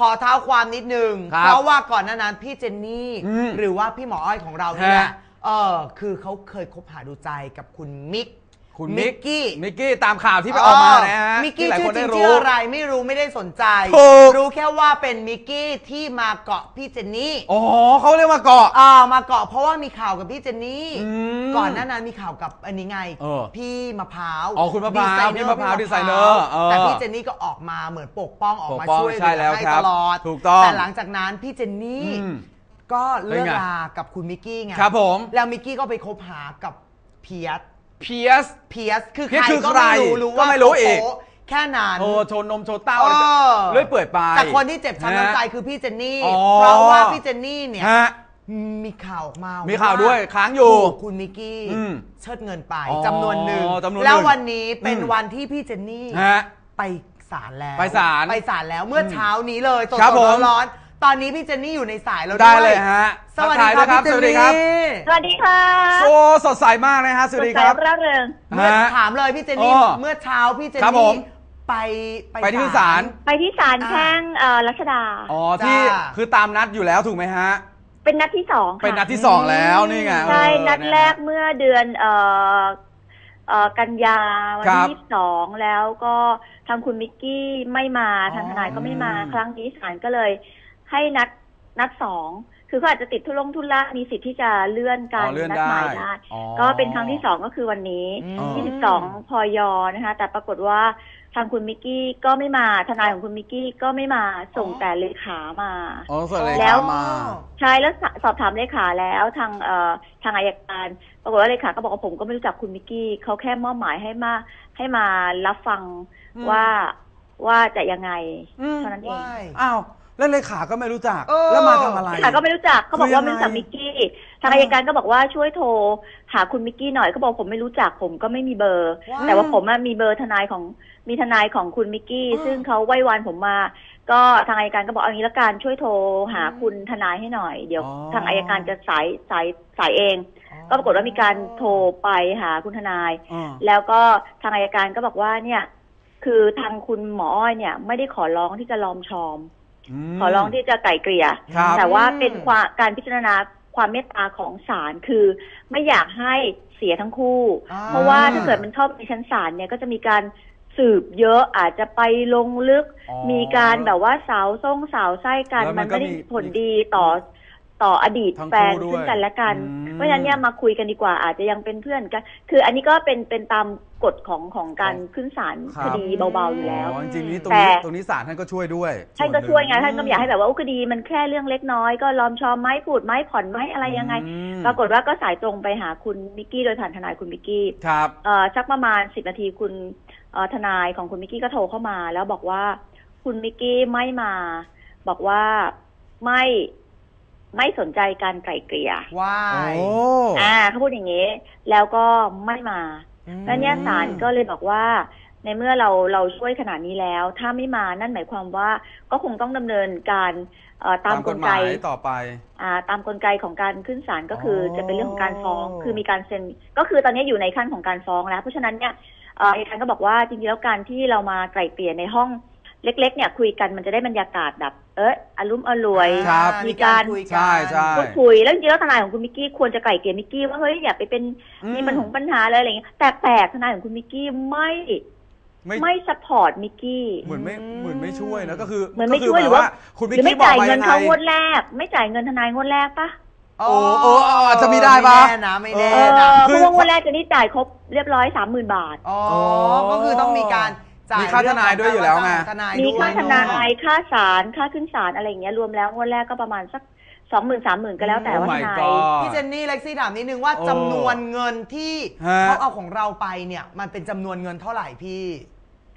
ขอเท้าความนิดนึง ครับเพราะว่าก่อนหน้านั้นพี่เจนนี่ อืมหรือว่าพี่หมออ้อยของเราเนี่ยฮะ เออคือเขาเคยคบหาดูใจกับคุณมิก คุณมิมิกกี้ มิกกี้ตามข่าวที่ไปออกมานะฮะมิกกี้ที่หลายชื่คอนจริได้งรู้ชื่ออะไรไม่รู้ไม่ได้สนใจ ถูก รู้แค่ว่าเป็นมิกกี้ที่มาเกาะพี่เจนนี่อ๋อเขาเรียกมาเกาะ อ่ามาเกาะเพราะว่ามีข่าวกับพี่เจนนี่อืมก่อนหน้านั้นมีข่าวกับอันนี้ไง เออพี่มะพร้าวอ๋อคุณมะพร้าวดีไซเนอพี่มะพร้าวพี่ดีไซเนอร์เออแต่พี่เจนนี่ก็ออกมาเหมือนปกป้องออกมาปกป้องช่วยเหใช่ลืแล้อวให้ครับตลอดถูกต้องแต่หลังจากนั้นพี่เจนนี่อืมก็เลิกเป็นไง ลากับคุณมิกกี้ไงครับผม แล้วมิกกี้ก็ไปคบหากับเพียส เพียส เพียสคือเพียสใครคือก็ใครไม่รู้รู้ก็ว่าไม่รู้อีกโป๊ะแค่นั้นโอ้โชว์นมโชว์เต้าเออะไรอเลื่อยเปื่อยไป แต่คนที่เจ็บช้ำน้ำใจฮะคือพี่เจนนี่ อ๋อ เพราะว่าพี่เจนนี่เนี่ย ฮะ มีข่าวออกมามีมีข่าวด้วยค้างอยู่คุณมิกกี้อืมเชิดเงินไปอ๋อจำนวนหนึ่งจำนวนหนึ่งแล้ววันนี้เป็นอืม วันที่พี่เจนนี่ฮะ ไปศาลแล้วไปศาลไปศาลแล้วเมื่อเช้านี้เลยสดครับผมๆร้อนๆ ตอนนี้พี่เจนนี่อยู่ในสายแล้วได้ด้วยเลยฮะสวัสดีทักคทารัยบด้วยพี่เจนสวัสดีครับนี่สวัสดีค่ะโอ้สดใสมากเลยฮะสวัสดีครับสดใสร่าเริงเมื่อฮะถามเลยพี่เจนนี่อ๋อเมื่อเช้าพี่เจนครับผนี่มไปไปที่ศาลไปที่ศาลแพ่งเอ่อรัชดาอ๋อที่จ้าคือตามนัดอยู่แล้วถูกไหมฮะเป็นนัดที่สองค่ะเป็นนัดที่สองแล้วนี่ไงใช่เออนัดแรกเมื่อเดือนเอ่อเอ่อกันยาวันครับที่ยี่สิบสองแล้วก็ทางคุณมิกกี้ไม่มาอ๋อทางทนายก็ไม่มาอืมครั้งนี้ศาลก็เลย ให้นัดนัดสองคือเขาอาจจะติดทุลงทุนละมีสิทธิ์ที่จะเลื่อนการอ๋อเลื่อนนัดได้หมายได้อ๋อก็เป็นครั้งที่สองก็คือวันนี้ อืมอ๋อยี่สิบสองพยนะคะ แต่ปรากฏว่าทางคุณมิกกี้ก็ไม่มาทนายของคุณมิกกี้ก็ไม่มาส่งแต่เลขามา อ๋อส่วนเลยแล้วมา ใช่แล้วสสอบถามเลขาแล้วทางเอ่อทางอายการ ปรากฏว่าเลขาก็บอกว่าผมก็ไม่รู้จักคุณมิกกี้เขาแค่มอบหมายให้มาให้มารับฟังอืม ว่าว่าจะยังไงอืมเท่านั้นเองว้ายอ้าว แล้วเลขาก็ไม่รู้จัก เออ แล้วมาทำอะไรเลขาก็ไม่รู้จักเขาบอกว่าไม่รู้จักคือยังไงมิกกี้ทางอายการก็บอกว่าช่วยโทร หาคุณมิกกี้หน่อยเขาบอกผมไม่รู้จักผมก็ไม่มีเบอร์ ว้ายแต่ว่าผมอะมีเบอร์ทนายของมีทนายของคุณมิกกี้อ๋อซึ่งเขาไหว้วานผมมา ก็ทางอายการก็บอกเอางี้ละกันช่วยโทรหาคุณทนายให้หน่อยเดี๋ยว อ๋อ ทางอายการจะสายสายสายเอง ก็ปรากฏว่ามีการโทรไปหาคุณทนาย อ่า แล้วก็ทางอายการก็บอกว่าเนี่ย คือทางคุณหมออ้อยเนี่ย ไม่ได้ขอร้องที่จะลอมชอมม ขอร้องที่จะไกล่เกลี่ยครับแต่ว่าเป็นความการพิจารณาความเมตตาของศาลคือไม่อยากให้เสียทั้งคู่ อ่า เพราะว่าถ้าเกิดมันเข้าในชั้นศาลเนี่ยก็จะมีการสืบเยอะอาจจะไปลงลึก อ๋อ มีการแบบว่าสาวส่งสาวไส้กันแล้วมัมันนก็ไม่ได้มีมีผลดีต่อ ต่ออดีตทั้งแฟนคู่ด้วยซึ่งกันและกันอืมเพราะฉะนั้นเนี่ยมาคุยกันดีกว่าอาจจะยังเป็นเพื่อนกันคืออันนี้ก็เป็นเป็นตามกฎของของการขึ้นศาลครับคดีเบาๆอยู่แล้วอ๋อจริงๆนี่ตรงแต่นี้ตรงนี้ศาลท่านก็ช่วยด้วยท่านก็ช่วยไงท่านก็ไม่อยากให้แบบว่าอุยคดีมันแค่เรื่องเล็กน้อย ก็ลอมชอมไหมพูดไหมผ่อนไหมอะไรยังไงอืมปรากฏว่าก็สายตรงไปหาคุณมิกกี้โดยผ่านทนายคุณมิกกี้ครับเอ่อสักประมาณสิบนาทีคุณเอ่อทนายของคุณมิกกี้ก็โทรเข้ามา แล้วบอกว่าคุณมิกกี้ไม่มา บอกว่าไม่ ไม่สนใจการไกล่เกลี่ยว้ายโอ้อ่าเขาพูดอย่างนี้ แล้วก็ไม่มาอืมแล้วเนี่ยศาลก็เลยบอกว่าในเมื่อเราเราช่วยขนาดนี้แล้ว ถ้าไม่มานั่นหมายความว่าก็คงต้องดำเนินการเอ่อตามกลหไกมายต่อไปอ่าตามกลไกของการขึ้นศาลก็คือออจะเป็นเรื่องของการฟ้อง คือมีการเซ็นก็คือตอนนี้อยู่ในขั้นของการฟ้องแล้ว เพราะฉะนั้นเนี่ยเอ่ออัยการก็บอกว่าจริงๆแล้วการที่เรามาไกล่เกลี่ยในห้อง เล็ก ๆ เนี่ยคุยกันมันจะได้บรรยากาศแบบ เอออารมณ์อร่วยครับมีการคุยกันใช่ใช่พูดคุยแล้วจริงๆแล้วทนายของคุณมิกกี้ควรจะไกล่เกลี่ยมิกกี้ว่าเฮ้ยอย่าไปเป็นอืมมีปัญหาปัญหาเลยอะไรอย่างเงี้ยแต่แปลกทนายของคุณมิกกี้ไม่ไม่ไม่สปอร์ตมิกกี้เหมือนไม่เหมือนไม่ช่วยนะก็คือเหมือนไม่ก็คืช่วยแบบหรือว่าคุณหมิกรือไม่กี้บอกจ่ายมาเงิยันงไงเขางวดแรก ไม่จ่ายเงินทนายงวดแรกปะอ๋อโอ้โอ้อาจจะมีได้ปะไม่แน่นะไม่เอแน่อนะเพราะว่างวดแรกเจะนี่จ่ายครบเรียบร้อยสามหมื่นบาทอ๋อก็คือต้องมีการ จ่ายมีค่าทนายด้วยอยู่แล้วไง ทนายมีด้วยค่าทนาเอะยค่าศาลค่าขึ้นศาลอะไรอย่างเงี้ยรวมแล้วงวดแรกก็ประมาณสักสองหมื่นสามหมื่นก็แล้วแต่โอ้ว่าท my นาย god พี่เจนนี่เล็กซี่ถามนิดนึงว่าโอ้จำนวนเงินที่ฮะ เขาเอาของเราไปเนี่ย มันเป็นจำนวนเงินเท่าไหร่พี่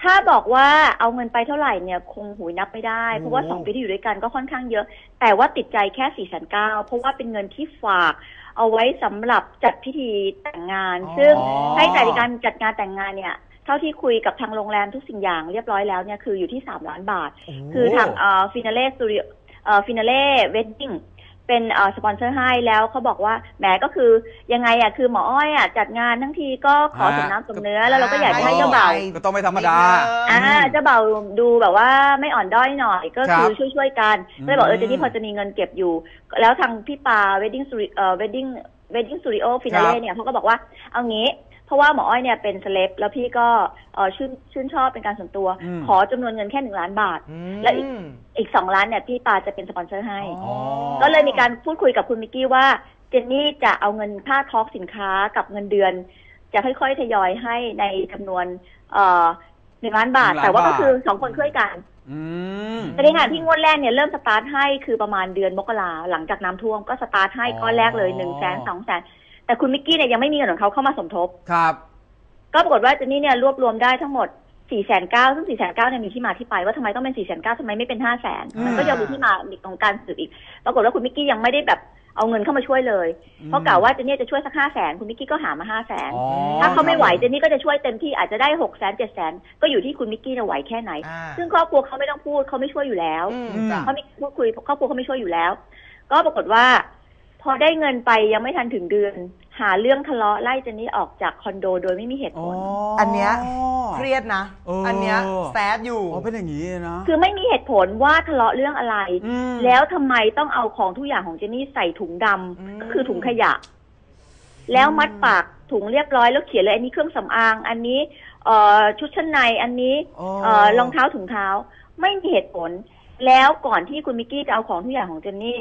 ถ้าบอกว่าเอาเงินไปเท่าไหร่เนี่ยคงหูยนับไม่ได้โอ้เพราะว่าสองปีที่อยู่ด้วยกันก็ค่อนข้างเยอะ แต่ว่าติดใจแค่สี่แสนเก้าเพราะว่าเป็นเงินที่ฝาก เอาไว้สำหรับจัดพิธีแต่งงาน ซึ่งอ๋อ ให้จ่ายในการจัดงานแต่งงานเนี่ย เท่าที่คุยกับทางโรงแรมทุกสิ่งอย่างเรียบร้อยแล้วเนี่ยคืออยู่ที่สามล้านบาท คือทางเอ่อฟินาเล่สตูดิโอเอ่อฟินาเล่เวดดิ้งเป็นเอ่อสปอนเซอร์ให้แล้วเขาบอกว่าแหมก็คือยังไงอะคือหมออ้อยอะจัดงานทั้งทีก็ขอสมน้ำสมเนื้อแล้วเราก็อยากจะให้เจ้าบ่าวก็ต้องไม่ธรรมดาอ่าเจ้าบ่าวดูแบบว่าไม่อ่อนด้อยหน่อยก็คือครับช่วยๆกันก็เลยบอกเอออืมเจนนี่พอจะมีเงินเก็บอยู่ แล้วทางพี่ปา wedding Studio เอ่อ wedding wedding studio ครั finale บเนี่ยเขาก็บอกว่าเอางี้ เพราะว่าหมออ้อยเนี่ยเป็นเซเลบแล้วพี่ก็เออชื่นชื่นชอบเป็นการส่วนตัว อืม ขอจำนวนเงินแค่หนึ่งล้านบาท อืมและอีก อีกสองล้านเนี่ยพี่ปาจะเป็นสปอนเซอร์ให้ อ๋อ ก็เลยมีการพูดคุยกับคุณมิกกี้ว่าเจนนี่จะเอาเงินค่าทอล์กสินค้ากับเงินเดือน จะค่อยๆทยอยให้ในจำนวนเอ่อหนึ่งล้านบาท หนึ่งล้านแต่ว่าก็บาท คือสองคนช่วยกันอืม แต่ในงานที่งวดแรกเนี่ยเริ่มสตาร์ทให้คือประมาณเดือนมกราหลังจากน้ำท่วมก็สตาร์ทให้ก้อนแรกเลยหนึ่งแสนสองแสน แต่คุณมิกกี้เนี่ยยังไม่มีเงินของเขาเข้ามาสมทบ ครับ ก็ปรากฏว่าเจนนี่เนี่ยรวบรวมได้ทั้งหมด4ี่แสนเก้าซึ่ง4ี่แสนเก้าเนี่ยมีที่มาที่ไปว่าทำไมต้องเป็น4ี่แสนเก้าทำไมไม่เป็นห้าแสนอืมมันก็ยังมีที่มาของการสืบอีก ปรากฏว่าคุณมิกกี้ยังไม่ได้แบบเอาเงินเข้ามาช่วยเลย เพราะกล่าวว่าเจนนี่จะช่วยสักห้าแสนคุณมิกกี้ก็หามาห้าแสนอ๋อถ้าเขาไม่ไหวเจนนี่ก็จะช่วยเต็มที่อาจจะได้หกแสนเจ็ดแสนก็อยู่ที่คุณมิกกี้จะไหวแค่ไหนอ่าซึ่งครอบครัวเขาไม่ต้องพูดเขาไม่ช่วยอยู่แล้วอืมจ้ะเขาไม่พูดคุยครอบครัวเขาไม่ช่วยอยู่แล้ว ก็ปรากฏว่า พอได้เงินไปยังไม่ทันถึงเดือน หาเรื่องทะเลาะไล่เจนนี่ออกจากคอนโดโดยไม่มีเหตุอ๋ผอลอันเนี้ยเครียดนะเอออัอั นเนี้ยแซดอยู่ อ๋อเป็นอย่างนี้นะ คือไม่มีเหตุผลว่าทะเลาะเรื่องอะไร อืมแล้วทำไมต้องเอาของทุกอย่างของเจนนี่ใส่ถุงดำอืม ก็คือถุงขยะ แล้วมัดปากถุงเรียบร้อยแล้วเขียนเลยอันนี้เครื่องสำอาง อันนี้เอ่อชุดชั้นในอันนี้อ๋อเอ่อรองเท้าถุงเท้า ไม่มีเหตุผล แล้วก่อนที่คุณมิกกี้จะเอาของทุกอย่างของเจนนี่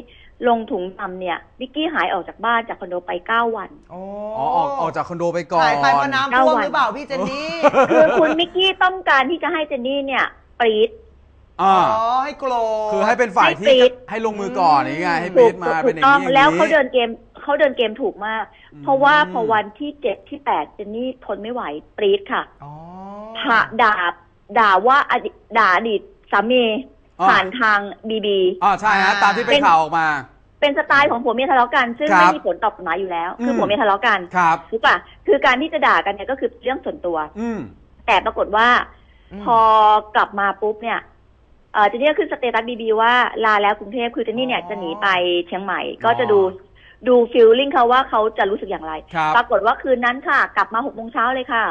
ลงถุงดำเนี่ยมิกกี้หายออกจากบ้านจากคอนโดไปเก้าวัน โอ้อ๋อออกออกจากคอนโดไปก่อน หายไปเพราะน้ำท่วมหรือเปล่าพี่เจนนี่คือคุณมิกกี้ต้องการที่จะให้เจนนี่เนี่ยปรีดอ่าอ๋อให้โกรธ คือให้เป็นฝ่ายให้ปีที่ดให้ลงมือก่อนอย่างเงี้ยให้ถูปีกดมาถูเป็นกอย่างต้องนี้อย่างแล้วเขานี้เดินเกมเขาเดินเกมถูกมากอืมเพราะว่าพอวันที่เจ็ดที่แปดเจนนี่ทนไม่ไหวปรีดค่ะอ๋อ ผ่าด่าด่าว่าอดีตด่าอดีตสามี อ่า ผ่านทางบีบีอ่าใช่ฮะตามที่เป็นเป็น ข่าวออกมา เป็นสไตล์ของผัวเมียทะเลาะกัน ซึ่งครับไม่มีผลต่อกฎหมายอยู่แล้ว คืออม ผัวเมียทะเลาะกันครับรู้ป่ะคือการที่จะด่ากันเนี่ยก็คือเรื่องส่วนตัว อืม แต่ปรากฏว่า พอกลับมาปุ๊บเนี่ยเออเจนนี่ก็ขึ้นสเตตัสบีบีว่าลาแล้วกรุงเทพคือเจนนี่เนี่ยจะหนีไปเชียงใหม่ ก็จะดูดูฟิลลิ่งเขาว่าเขาจะรู้สึกอย่างไร ครับ ปรากฏว่าคืนนั้นค่ะ กลับมาหกโมงเช้าเลยค่ะ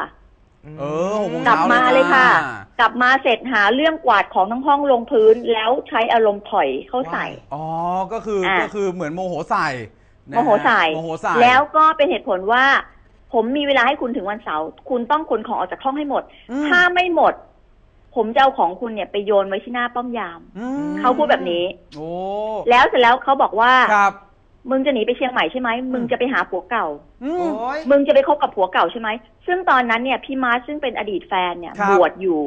เออหกโมงกลับเช้ามาเลยเลยค่ะ จ้ากลับมาเสร็จหาเรื่องกวาดของทั้งห้องลงพื้น แล้วใช้อารมณ์ถอยเข้าใส่ อ๋อ ก็คือ อะ ก็คือเหมือนโมโหใส่นะโมโหใส่โมโหใส่แล้วก็เป็นเหตุผลว่า ผมมีเวลาให้คุณถึงวันเสาร์คุณต้องขนของออกจากห้องให้หมด อืมถ้าไม่หมด ผมจะเอาของคุณเนี่ยไปโยนไว้ที่หน้าป้อมยาม อืมเขาพูดแบบนี้ โอ้ แล้วเสร็จแล้วเขาบอกว่า ครับ มึงจะหนีไปเชียงใหม่ใช่ไหมมึงจะไปหาผัวเก่าอืโอ้มยมึงจะไปคบกับผัวเก่าใช่ไหม ซึ่งตอนนั้นเนี่ยพี่มาร์ชซึ่งเป็นอดีตแฟนเนี่ยครับ บวชอยู่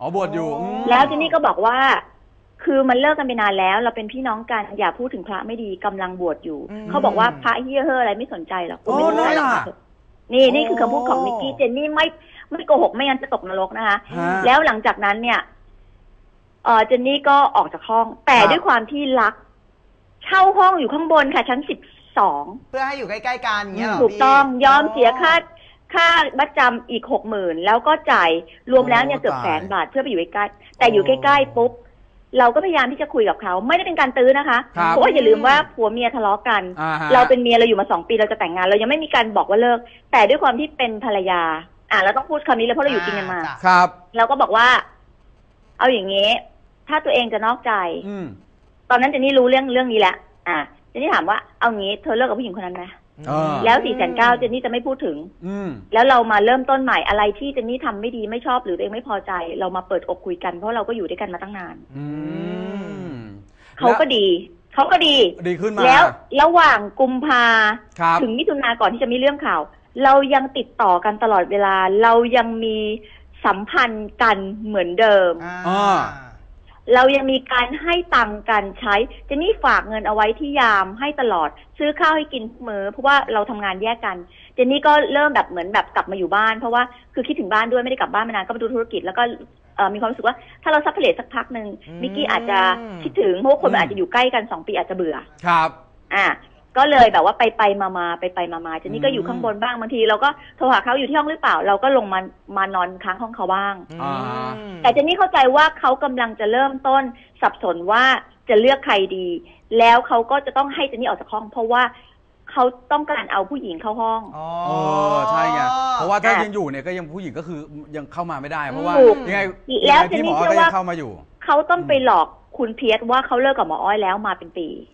อ๋อบวชอยู่อืม แล้วเจนนี่ก็บอกว่า คือมันเลิกกันไปนานแล้ว เราเป็นพี่น้องกันอย่าพูดถึงพระไม่ดีกำลังบวชอยู่ อืมเขาบอกว่าพระเฮี้ยเฮ้ออะไรไม่สนใจหรอกกูโอ้ไม่สนใจหรอกนั่นน่ะ นี่นี่คือคำพูดของโอ้มิกกี้เจนนี่ไม่ไม่โกหกไม่งั้นจะตกนรกนะคะ ฮะ แล้วหลังจากนั้นเนี่ย เออเจนนี่ก็ออกจากห้อง แต่ครับ ด้วยความที่รัก เช่าห้องอยู่ข้างบนค่ะ ชั้นสิบสองเพื่อให้อยู่ใกล้ๆกันอย่างเงี้ยเหรอถูกพี่ต้องยอมเสียค่าค่าบัตรจำอีกหกหมื่นแล้วก็จ่ายรวมแล้วเนี่ยโอ้เกือบตายแสนบาทเพื่อไปอยู่ใกล้ๆแต่อยู่ใกล้ๆปุ๊บเราก็พยายามที่จะคุยกับเขาไม่ได้เป็นการตื้อนะคะครับเพราะว่าอย่าลืมว่าผัวเมียทะเลาะกัน อ่าฮะ เราเป็นเมียเราอยู่มาสองปีเราจะแต่งงาน เรายังไม่มีการบอกว่าเลิก แต่ด้วยความที่เป็นภรรยา อะเราต้องพูดคำนี้เลยเพราะเราอยู่กินกันมา จ้ะครับ เราก็บอกว่า เอาอย่างงี้ ถ้าตัวเองจะนอกใจ อืม ตอนนั้นเจนนี่รู้เรื่องเรื่องนี้แหละอะเจนนี่ถามว่าเอางี้เธอเลิกกับผู้หญิงคนนั้นไหมเออแล้วสี่แสนเก้าเจนนี่จะไม่พูดถึง อืม แล้วเรามาเริ่มต้นใหม่อะไรที่เจนนี่ทำไม่ดีไม่ชอบหรือตัวเองไม่พอใจ เรามาเปิดอกคุยกันเพราะเราก็อยู่ด้วยกันมาตั้งนานอืมเขาก็ดีเขาก็ดี ดีขึ้นมาแล้วระหว่างกุมภา ครับ ถึงมิถุนาก่อนที่จะมีเรื่องข่าว เรายังติดต่อกันตลอดเวลา เรายังมีสัมพันธ์กันเหมือนเดิม อ่าอ่า เรายังมีการให้ตังค์กันใช้เจนนี่ฝากเงินเอาไว้ที่ยามให้ตลอด ซื้อข้าวให้กินทุกมือเพราะว่าเราทำงานแยกกัน เจนนี่ก็เริ่มแบบเหมือนแบบกลับมาอยู่บ้าน เพราะว่าคือคิดถึงบ้านด้วยไม่ได้กลับบ้านมานานก็มาดูธุรกิจแล้วก็เอ่อมีความรู้สึกว่าถ้าเราซัพพอร์ตสักพักหนึ่งอืมมิกกี้อาจจะคิดถึงเพราะว่าคนมันอาจจะอยู่ใกล้กันสองปีอาจจะเบื่อครับ อะ ก็เลยแบบว่าไปไปมามาไปไปมามาเจนนี่ก็อยู่อืมข้างบนบ้างบางที เราก็โทรหาเขาอยู่ที่ห้องหรือเปล่า เราก็ลงมามานอนค้างห้องเขาบ้างอ่าแต่เจนนี่เข้าใจว่าเขากำลังจะเริ่มต้นสับสนว่าจะเลือกใครดี แล้วเขาก็จะต้องให้เจนนี่ออกจากห้อง เพราะว่าเขาต้องการเอาผู้หญิงเข้าห้องอ๋อเออใช่ไงเพราะว่าถ้าอะยังอยู่เนี่ยก็ยังผู้หญิงก็คือยังเข้ามาไม่ได้ เพราะว่าถูกยังไงแล้วยังไงพี่หมอเจนนี่เชื่ก็อยัว่างเข้ามาอยู่เขาต้องไปหลอกคุณเพียรว่าเขาเลิกกับหมออ้อยแล้วมาเป็นปีอ๋อ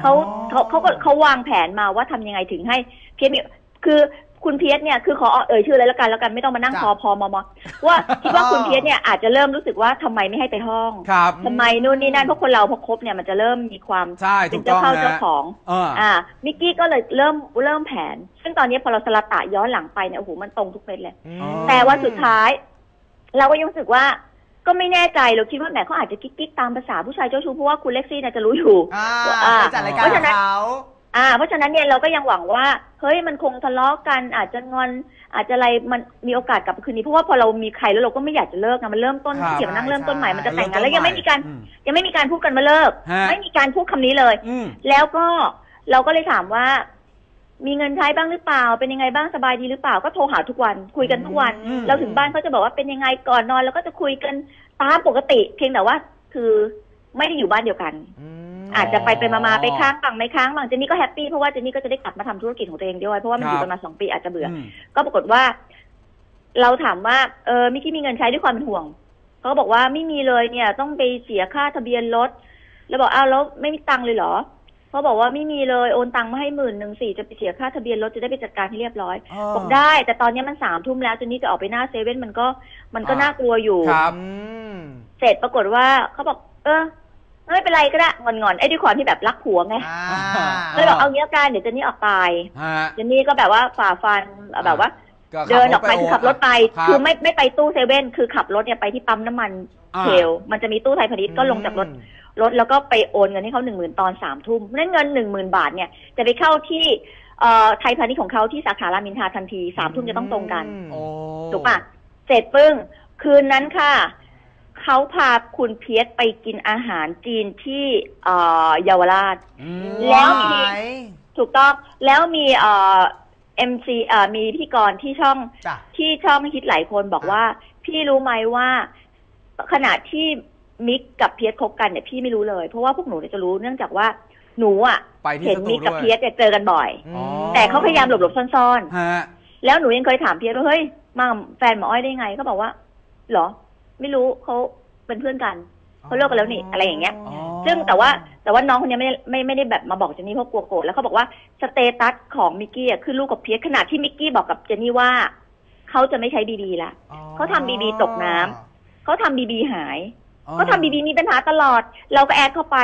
เขาเขาเขาก็เขาวางแผนมาว่าทำยังไงถึงให้เพียรมีคือคุณเพียรเนี่ยคือขอเอ่ยชื่อเลยแล้วกันแล้วกันไม่ต้องมานั่งจ้ะพอพอมอมอว่าคิดว่าคุณเพียรเนี่ยอาจจะเริ่มรู้สึกว่าทำไมไม่ให้ไปห้องครับทำไมนู่นนี่นั่นเพราะคนเราพอคบเนี่ยมันจะเริ่มมีความใช่เป็ถูนกเจ้าต้องเข้าเจ้านะของเอออ่ามิกกี้ก็เลยเริ่มเริ่มแผน ซึ่งตอนนี้พอเราสลัดตะย้อนหลังไปเนี่ยโอ้โหมันตรงทุกเม็ดเลยอืมอ๋อแต่ว่าสุดท้าย เราก็ยังรู้สึกว่า ก็ไม่แน่ใจเราคิดว่าแหมเขาอาจจะกิ๊กๆตามภาษาผู้ชายเจ้าชู้เพราะว่าคุณเล็กซี่เนี่ยจะรู้อยู่อ่าอ่าไปจัดรายการเพราะกัฉะบนั้น เขา อ่าเพราะฉะนั้นเนี่ยเราก็ยังหวังว่าเฮ้ยมันคงทะเลาะกันอาจจะงอนอาจจะอะไรมันมีโอกาสกลับมาคืนนี้เพราะว่าพอเรามีใครแล้วเราก็ไม่อยากจะเลิกไงมันเริ่มต้นครับ เกี่ยวนั่งเริ่มต้นใหม่มันจะแต่งงานเริ่แล้วยังไม่มีการอืม ยังไม่มีการพูดกันมาเลิก ฮะ ไม่มีการพูดคำนี้เลย อืม แล้วก็เราก็เลยถามว่า มีเงินใช้บ้างหรือเปล่า เป็นยังไงบ้างสบายดีหรือเปล่าก็โทรหาทุกวันคุยกันทุกวันอืมเราถึงบ้านเขาจะบอกว่าเป็นยังไงก่อนนอน แล้วก็จะคุยกันตามปกติ เพียงแต่ว่าคือไม่ได้อยู่บ้านเดียวกันอืมอาจจะไปไปมาๆไปค้างบังไม่ค้างบังเจนนี่ก็แฮปปี้เพราะว่าเจนนี่ก็จะได้กลับมาทำธุรกิจของตัวเองด้วยเพราะว่ามันอยู่กันมาสองปีอาจจะเบื่อออืมก็ปรากฏว่า เราถามว่าเออมิกกี้มีเงินใช้ด้วยความเป็นห่วงเขาก็บอกว่าไม่มีเลยเนี่ย ต้องไปเสียค่าทะเบียนรถแล้วบอกอ้าวแล้วไม่มีตังค์เลยเหรอ เขาบอกว่าไม่มีเลยโอนตังค์มาให้หมื่นหนึ่งสี่จะไปเสียค่าทะเบียนรถจะได้ไปจัดการให้เรียบร้อยอ๋อบอกได้ แต่ตอนนี้มันสามทุ่มแล้วเจนนี่จะออกไปหน้าเซเว่นมันก็มันก็อ่าน่ากลัวอยู่ครับอืมเสร็จปรากฏว่าเขาบอก เออไม่เป็นไรก็ได้งอนๆไอ้ด้วยความที่แบบรักผัวไงอ่าก็เลยบอกเอางี้ละกันเดี๋ยวเจนนี่ออกไปฮะเจนนี่ก็แบบว่าฝ่าฟันแบบว่าก็ขับเดินออกไปรถคือขับรถไปรับคือไม่ไม่ไปตู้เซเว่นคือขับรถเนี่ยไปที่ปั๊มน้ำมันอ่าเชลมันจะมีตู้ไทยพาณิชย์ก็ลงจากรถ รถแล้วก็ไปโอนเงินให้เขาหนึ่งหมื่นตอนสามทุ่มนั่นเงินหนึ่งหมื่นบาทเนี่ยจะไปเข้าที่เอ่อไทยพาณิชย์ของเขาที่สาขารามอินทราทันทีสามทุ่มจะต้องตรงกันโอ้ถูกปะเสร็จปึ้ง คืนนั้นค่ะเขาพาคุณเพียรไปกินอาหารจีนที่เอ่อเยาวราชอืมแล้วมีว้ายถูกต้องแล้วมีเอ่อ MC เอ่อมีพิธีกรที่ช่องจ้ะที่ช่องฮิตหลายคนบอกว่า พี่รู้ไหมว่าขณะที่ มิกกับเพียรคบกันเนี่ยพี่ไม่รู้เลย เพราะว่าพวกหนูเนี่ยจะรู้เนื่องจากว่าหนูอะไปที่เห็นสตูมิกกับด้วย เพียรเนี่ยเจอกันบ่อย อ๋อแต่เขาพยายามหลบหลบๆซ่อนฮะๆ แล้วหนูยังเคยถามเพียรว่าเฮ้ยมากับแฟนหมออ้อยได้ไงเขาบอกว่าเหรอ ไม่รู้เขาเป็นเพื่อนกัน เขาเลิกกันแล้วนี่อะไรอย่างเงี้ย อ๋อซึ่งแต่ว่าแต่ว่าน้องคนนี้ไม่ได้ไม่ไม่ได้แบบมาบอกเจนนี่เพราะกลัวโกรธแล้วเขาบอกว่าสเตตัสของมิกกี้อะคือลูกกับเพียรขณะที่มิกกี้บอกกับเจนนี่ว่าเขาจะไม่ใช้บีบีละอ๋อเขาทำ BB ตกน้ำ เขาทำบีบีหาย อ๋อเขาทำบีบีมีปัญหาตลอด เราก็แอดเข้าไป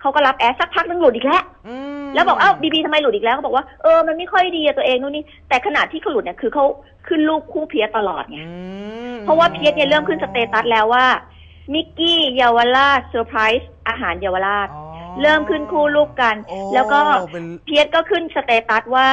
เขาก็รับแอดสักพักนึงหลุดอีกแล้ว อืมแล้วบอกเอ้าบีบีทำไมหลุดอีกแล้วเขาบอกว่าเออมันไม่ค่อยดีอะตัวเองนู่นนี่แต่ขณะที่เขาหลุดเนี่ยคือเขาขึ้นรูปคู่เพียรตลอดไง อืมเพราะว่าเพียรเนี่ยเริ่มขึ้นสเตตัสแล้วว่า มิกกี้เยาวราชเซอร์ไพรส์อาหารเยาวราช อ๋อเริ่มขึ้นคู่รูปกัน โอ้แล้วก็ เป็น เพียรก็ขึ้นสเตตัสว่า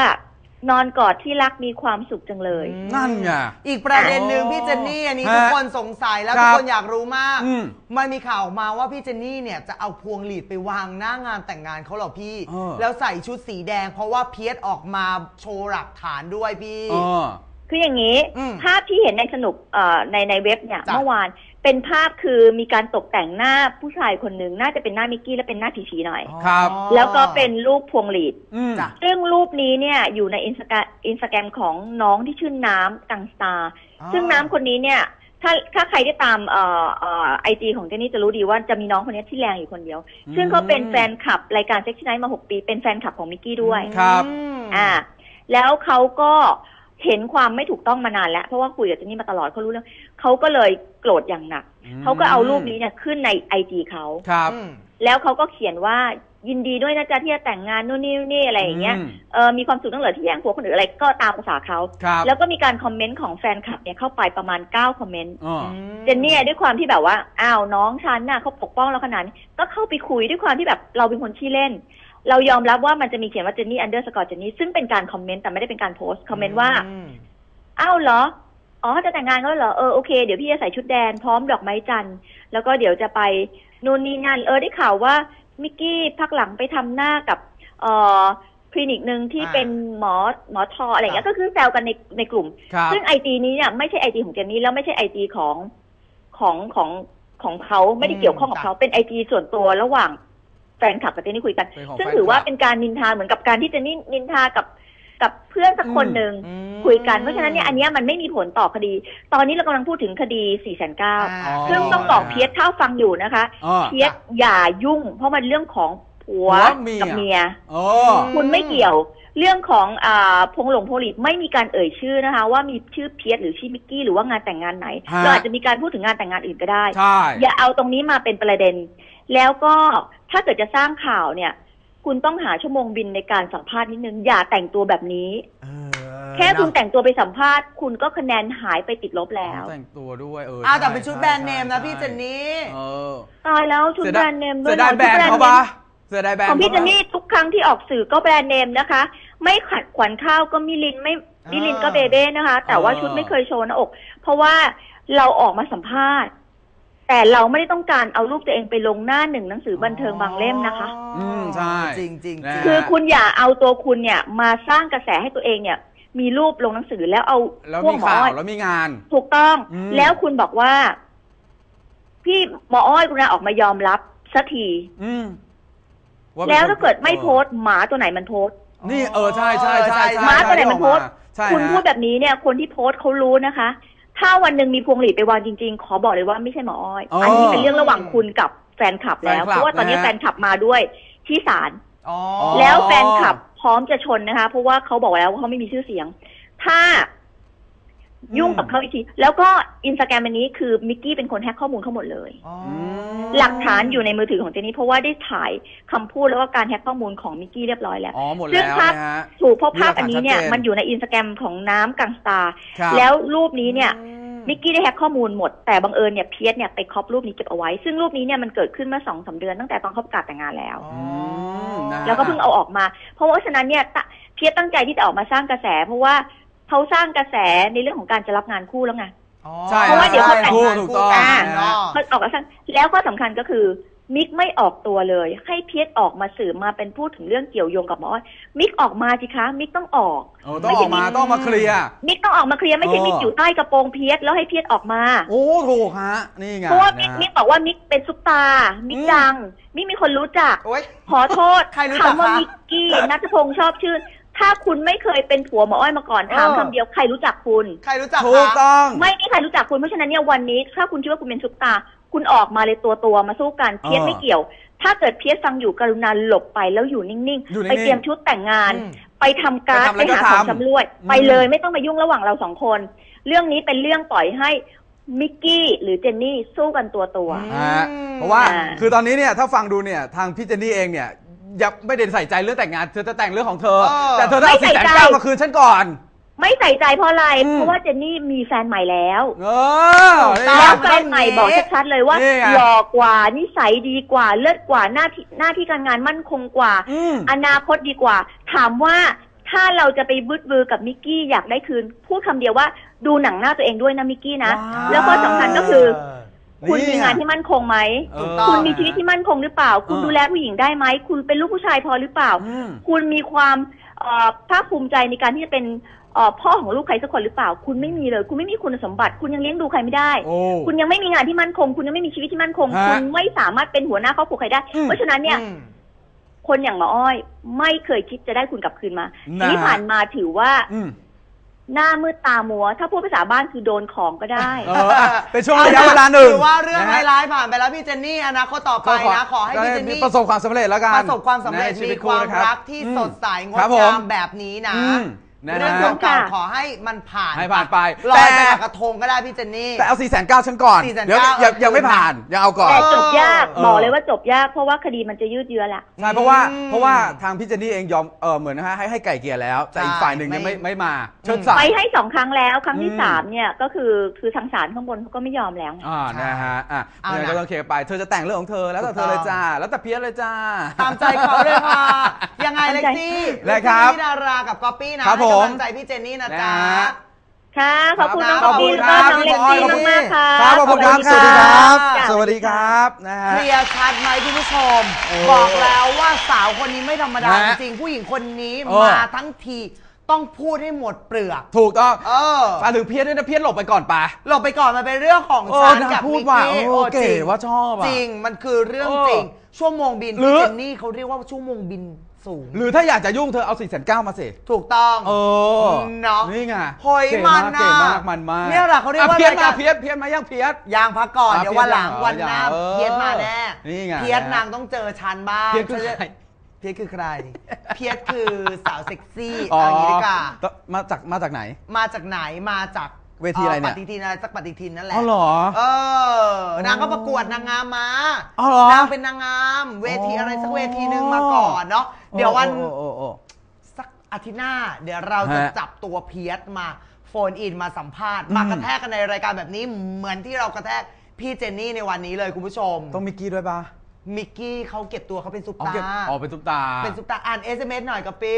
นอนกอดที่รักมีความสุขจังเลยอืมนั่นไง อีกประเด็นหนึ่งอ๋อพี่เจนนี่อันนี้ฮะทุกคนสงสัยแล้วครัทุบกคนอยากรู้มาก อืมมันมีข่าวออกมาว่าพี่เจนนี่เนี่ยจะเอาพวงหลีดไปวางหน้างานแต่งงานเขาเหรอพี่ เออ แล้วใส่ชุดสีแดง เพราะว่าเพียรออกมาโชว์หลักฐานด้วยพี่ เออ คืออย่างนี้ อืมภาพที่เห็นในสนุกเอ่อในในเว็บเนี่ยจ้ะเมื่อวาน เป็นภาพคือมีการตกแต่งหน้าผู้ชายคนหนึ่งน่าจะเป็นหน้ามิกกี้และเป็นหน้าผีๆหน่อย ครับอ๋อแล้วก็เป็นรูปพวงหลีด อืม จ้ะ ซึ่งรูปนี้เนี่ยอยู่ในอินสตาอินสตาแกรมของน้องที่ชื่อน้ำกังสตาร์อ๋อซึ่งน้ำคนนี้เนี่ย ถ้าถ้าใครได้ตามเอ่อเอ่อไอจีของเจนนี่จะรู้ดีว่าจะมีน้องคนนี้ที่แรงอยู่คนเดียวอืมซึ่งเขาเป็นแฟนคลับรายการเซ็กซี่ไนท์มาหกปี เป็นแฟนคลับของมิกกี้ด้วย ครับอืมอ่า แล้วเขาก็ เห็นความไม่ถูกต้องมานานแล้ว เพราะว่าคุยกับเจนนี่มาตลอดเขารู้เรื่องเขาก็เลยโกรธอย่างหนักอืมเขาก็เอารูปนี้เนี่ยขึ้นในไอจีเขาครับอืมแล้วเขาก็เขียนว่ายินดีด้วยนะจ๊ะที่จะแต่งงานนู่นนี่นี่อะไรอย่างเงี้ยอืมเออมีความสุขตั้งเหลือที่แย่งผัวคนอื่นอะไรก็ตามภาษาเขาครับแล้วก็มีการคอมเมนต์ของแฟนคลับเนี่ยเข้าไปประมาณเก้าคอมเมนต์อ๋อเจนเนี่ยด้วยความที่แบบว่าอ้าวน้องฉันน่ะเขาปกป้องเราขนาดนี้ก็เข้าไปคุยด้วยความที่แบบเราเป็นคนขี้เล่น เรายอมรับว่ามันจะมีเขียนว่าเจนนี่อันเดอร์สกอร์เจนนี่ซึ่งเป็นการคอมเมนต์แต่ไม่ได้เป็นการโพสต์คอมเมนต์ว่าอืมอ้าวเหรอ อ๋อจะแต่งงานก็เหรอเออโอเคเดี๋ยวพี่จะใส่ชุดแดงพร้อมดอกไม้จันทร์แล้วก็เดี๋ยวจะไปนู่นนี่นั่นเออได้ข่าวว่ามิกกี้พักหลังไปทำหน้ากับ เอ่อคลินิกหนึ่งที่อ่าเป็นหมอหมอทออะไรอย่างเงี้ยก็คือแซวกันในในกลุ่มครับซึ่งไอจีนี้เนี่ยไม่ใช่ไอจีของเจนนี่แล้วไม่ใช่ไอจีของของของของเขาไม่ได้เกี่ยวข้องกับเขาเป็นไอจีส่วนตัวระหว่าง แฟนคลับกับเจนนี่คุยกัน เป็นของซึ่งแฟนถือว่าคลับ เป็นการนินทาเหมือนกับการที่เจนนี่นินทากับกับเพื่อนสักคนหนึ่งอืมคุยกันเพราะฉะนั้นเนี่ยอันเนี้ยมันไม่มีผลต่อคดี ตอนนี้เรากำลังพูดถึงคดี4ี่แสนเก้าอ่า ซึ่งต้องบอกเพียรถ้าฟังอยู่นะคะ อ๋อ เพียรอย่ายุ่ง เพราะมันเรื่องของผัวผัวเมีย กับเมีย โอ้คุณไม่เกี่ยวเรื่องของอ่าพงหลงโพลิตไม่มีการเอ่ยชื่อนะคะ ว่ามีชื่อเพียรหรือชื่อมิกกี้หรือว่างานแต่งงานไหนฮะ เราอาจจะมีการพูดถึงงานแต่งงานอื่นก็ได้ ใช่ อย่าเอาตรงนี้มาเป็นประเด็น แล้วก็ ถ้าเกิดจะสร้างข่าวเนี่ย คุณต้องหาชั่วโมงบินในการสัมภาษณ์นิดนึง อย่าแต่งตัวแบบนี้เออแค่คุณนะแต่งตัวไปสัมภาษณ์ คุณก็คะแนนหายไปติดลบแล้ว แต่งตัวด้วยเอออ้าวใช่แต่เป็นชุดแบรนด์เนมนะใช่พี่เจนนี่เออตายแล้วชุดเสียแบรดายนด์เนมด้วเสียยดายแบรนด์เขาปะเสียดายแบรนด์ของพี่เจเขานปะนี่ทุกครั้งที่ออกสื่อก็แบรนด์เนมนะคะ ไม่ขัดขวัญข้าวก็มิลินไม่มิลินก็เบเบ้นะคะ แต่ว่าชุดไม่เคยโชว์หน้าอก เพราะว่าเราออกมาสัมภาษณ์ แต่เราไม่ได้ต้องการเอารูปตัวเองไปลงหน้าหนึ่งหนังสือบันเทิงบางเล่มนะคะ อืมใช่จริงจริงนะ คือคุณอย่าเอาตัวคุณเนี่ยมาสร้างกระแสให้ตัวเองเนี่ย มีรูปลงหนังสือแล้วเอาแล้วพวกมีหมอข่าวอ้อยแล้วมีงาน ถูกต้อง อืม แล้วคุณบอกว่า พี่หมออ้อยคุณนะออกมายอมรับสักทีอืมาป็นแล้วคนถ้าเกิดไม่โพสต์หมาตัวไหนมันโพสต์ นี่เออใช่ใช่ใช่ใช่ม้าตัวไหนมันโพสต์ ใช่คุณฮะพูดแบบนี้เนี่ย คนที่โพสต์เขารู้นะคะ ถ้าวันหนึ่งมีพวงหลีดไปวางจริงๆ ขอบอกเลยว่าไม่ใช่หมออ้อย อ๋ออัอันนี้เป็นเรื่องระหว่างคุณกับแฟนคลับแล้ว แฟนคลับเพราะว่าตอนนี้นะฮะ แฟนคลับมาด้วยที่ศาล อ๋อ แล้วแฟนคลับพร้อมจะชนนะคะ เพราะว่าเขาบอกแล้วว่าเขาไม่มีชื่อเสียง ถ้า ยุ่งกับเขาอีกที แล้วก็อินสตาแกรมอันนี้คือมิกกี้เป็นคนแฮ็กข้อมูลเขาหมดเลย อ๋อหลักฐานอยู่ในมือถือของเจนนี่เพราะว่าได้ถ่ายคำพูดแล้วก็การแฮ็กข้อมูลของมิกกี้เรียบร้อยแล้ว อ๋อหมดซึ่แล้งวภาพนะฮะ ถูกเพราะภาพอันนี้เนี่ยมีหลักฐานชัดเจน มันอยู่ในอินสตาแกรมของน้ำกังสตาร์ครับแล้วรูปนี้เนี่ย อืม มิกกี้ได้แฮ็กข้อมูลหมด แต่บังเอิญเนี่ยเพียสเนี่ยไปครอบรูปนี้เก็บเอาไว้ ซึ่งรูปนี้เนี่ยมันเกิดขึ้นเมื่อสองสาเดือนตั้งแต่ตอนเขาประกาศแต่งงานแล้ว อ๋อมนะฮะ แล้วก็เพิ่งเอาออกมา เพราะว่าฉะนั้นเนี่ยตะเพียสตั้งใจที่จะออกมาสร้างกระแส เพราะว่า เขาสร้างกระแสในเรื่องของการจะรับงานคู่แล้วไงอ๋อใช่เพราะว่าเดี๋ยวเขาแต่งถูกถูกต้องคู่กันนะเนาะ เขาออกมาสร้างแล้วก็สำคัญก็คือ มิกไม่ออกตัวเลย ให้เพียสออกมาสื่อมาเป็นพูดถึงเรื่องเกี่ยวโยงกับหมออ้อยมิกออกมาสิคะ มิกต้องออกเออต้องออกมาต้องมาเคลียร์ มิกต้องออกมาเคลียร์ไม่ใช่เออ มิกอยู่ใต้กระโปรงเพียสแล้วให้เพียสออกมาโอ้ถูกฮะนี่ไงเพราะว่ามิกนะฮะมิกบอกว่ามิกเป็นซุปตาร์มิกอืมดังมิกมีคนรู้จัก โอ๊ย ขอโทษใครรู้จักคำว่าคะ มิกกี้นัทพงษ์ชอบชื่น ถ้าคุณไม่เคยเป็นผัวหมออ้อยมาก่อนถามเออ คำเดียวใครรู้จักคุณ ใครรู้จักถูกคะ ต้อง ไม่มีใครรู้จักคุณเพราะฉะนั้นเนี่ยวันนี้ ถ้าคุณคิดว่าคุณเป็นซุปตาร์คุณออกมาเลยตัวตัวๆมาสู้กันเพียสเออไม่เกี่ยว ถ้าเกิดเพียสฟังอยู่กรุณาหลบไปแล้วอยู่นิ่งอยู่ๆนิ่งๆไปเตรียมชุดแต่งงาน อืมไปทำการ์ดไปไปทำอะไรก็หาของทำ ชำร่วยอืมไปเลยไม่ต้องมายุ่งระหว่างเราสองคน เรื่องนี้เป็นเรื่องปล่อยให้มิกกี้หรือเจนนี่สู้กันตัวตัวๆอืมฮะเพราะว่าอ่า คือตอนนี้เนี่ยถ้าฟังดูเนี่ยทางพี่เจนนี่เองเนี่ย ยังไม่ได้ใส่ใจเรื่องแต่งงานเธอจะแต่งเรื่องของเธอ เออ แต่เธอต้องเอาไม่สี่ใส่แสนใจ เก้ามาคืนฉันก่อน ไม่ใส่ใจเพราะอะไร อืม เพราะว่าเจนนี่มีแฟนใหม่แล้วเออนี่ แล้ไงวแฟนใหม่บอกชัดๆเลยว่านี่ไง หล่อกว่านิสัยดีกว่าเลิศกว่าหน้าที่หน้าที่การงานมั่นคงกว่า อืม อนาคตดีกว่า ถามว่าถ้าเราจะไปบึดบือกับมิกกี้อยากได้คืน พูดคำเดียวว่าดูหนังหน้าตัวเองด้วยนะมิกกี้นะ ว้าว แล้วก็สำคัญก็คือ คุณนี่มีไงงานที่มั่นคงไหมเออถูกต้อง คุณมีชีวิตที่มั่นคงหรือเปล่า คุณเออดูแลผู้หญิงได้ไหมคุณเป็นลูกผู้ชายพอหรือเปล่า อืม คุณมีความเอ่อภาคภูมิใจในการที่จะเป็นเอ่อพ่อของลูกใครสักคนหรือเปล่า คุณไม่มีเลย คุณไม่มีคุณสมบัติ คุณยังเลี้ยงดูใครไม่ได้ โอ้ คุณยังไม่มีงานที่มั่นคง คุณยังไม่มีชีวิตที่มั่นคง ฮะคุณไม่สามารถเป็นหัวหน้าครอบครัวใครได้ อืม เพราะฉะนั้นเนี่ย อืม คนอย่างหมออ้อย ไม่เคยคิดจะได้คุณกลับคืนมานะ ที่ผ่านมาถือว่า อืม หน้ามืดตามัว ถ้าพูดภาษาบ้านคือโดนของก็ได้ เอออะเป็นช่วงระยะเวลาหนึ่งถือว่าเรื่องนะฮะร้ายๆผ่านไปแล้วพี่เจนนี่อนาคตต่อไปนะขอให้พี่เจนนี่ประสบความสำเร็จแล้วกันประสบความสำเร็จในชีมีวิตความนะบรักที่อืมสดใสงดครับผมงามแบบนี้นะ อืม นะฮะเรื่องขอบคุณเก่าค่ะๆขอให้มันผ่านให้ผ่านไปลอยไปแต่ กับกระทงก็ได้พี่เจนนี่ แต่เอา4ี่แสนเก้าฉันก่อน400,000เดี๋ยวยังยังไม่ผ่าน ยังเอาก่อน แต่จบยากเออ บอกเลยว่าจบยากเพราะว่าคดีมันจะยืดเยื้อละ ใช่เพราะว่าอืมเพราะว่าทางพี่เจนนี่เองยอมเออเหมือนนะฮะให้ให้ไก่เกลียร์แล้ว แต่อีกใช่ฝ่ายหนึ่งยังไม่ไม่ ไม่มาเชิญอืมสาไปยให้สองครั้งแล้วครั้งที่อืม สามเนี่ยก็คือคือทางศาลข้างบนเขาก็ไม่ยอมแล้วไง อ่านะฮะอะเอายังไงนะก็ต้องเคลียร์ไป เธอจะแต่งเรื่องของเธอแล้วแต่เธอเลยจ้า แล้วแต่เพี้ยนเลยจ้า ตามใจเขาเลยค่ะยังไง เล็กซี่นะครับเล็กซี่ดารากับก๊อปปี้นะครับให้ผมกำลังใจพี่เจนนี่นะจ๊ะนะฮะค่ะ ขอบคุณน้องขกออบคุบี้ณแล้วก็ครับน้องเล็กซี่ขอบคุณมากๆค่ะครับขอบคุณครับขสอวัสดีครับจ้ะสวัสดีครับนะฮะเคลียร์ชัดไหมคุณผู้ชมโอ้บอกแล้วว่าสาวคนนี้ไม่ธรรมดาฮะจริงๆผู้หญิงคนนี้เออมาทั้งทีต้องพูดให้หมดเปลือก ถูกต้อง เออฝากถึงเพียรด้วยนะเพียรหลบไปก่อนปะหลบไปก่อนมันเป็นเรื่องของเออฉันนางกับพูดมิกว่ากี้โอ้เก๋จริงว่าชอบอะจริง มันคือเรื่องเออจริง ชั่วโมงบินหรือพี่เจนนี่เขาเรียกว่าชั่วโมงบิน สูง หรือถ้าอยากจะยุ่งเธอเอาสี่แสนเก้ามาสิถูกต้องเออเนาะนี่ไงเฮ้ยเก๋มันเก๋น่ะมากมันมากเนี่ยแหละเขาเรียกว่าอะเพียรรายการมาเพียรเพียรมายังเพียรยางพักก่อนอะเดี๋ยววันหลังเพียรวันหน้าเออเพียรมาแน่นี่ไงเพียรนางต้องเจอฉันบ้างเพียรคือฉันจะใครเพียรคือใครเพียรคือสาวเซ็กซี่อ๋อเอาอย่างนี้ดีกว่ามาจากมาจากไหน มาจากไหนมาจากเวทีอะไรเนี่ยปฏิทินอะไรสักปฏิทินนั่นแหละอ๋อเหรอ เออนางก็ประกวดนางงามมาอ๋อเหรอนางเป็นนางงาม เวทีอะไรสักเวทีหนึ่งมาก่อนเนาะ เดี๋ยววันโอ้โอ้โอ้ สักอาทิตย์หน้า เดี๋ยวเราจะฮะ จับตัวเพียรมาโฟนอินมาสัมภาษณ์อืมมากระแทกกันในรายการแบบนี้เหมือนที่เรากระแทกพี่เจนนี่ในวันนี้เลยคุณผู้ชม ต้องมิกกี้ด้วยปะมิกกี้เขาเก็บตัวเขาเป็นซุปอ๋อตาเก็บอ๋อเป็นซุปตา เป็นซุปตาอ่าน SMS หน่อยกับปี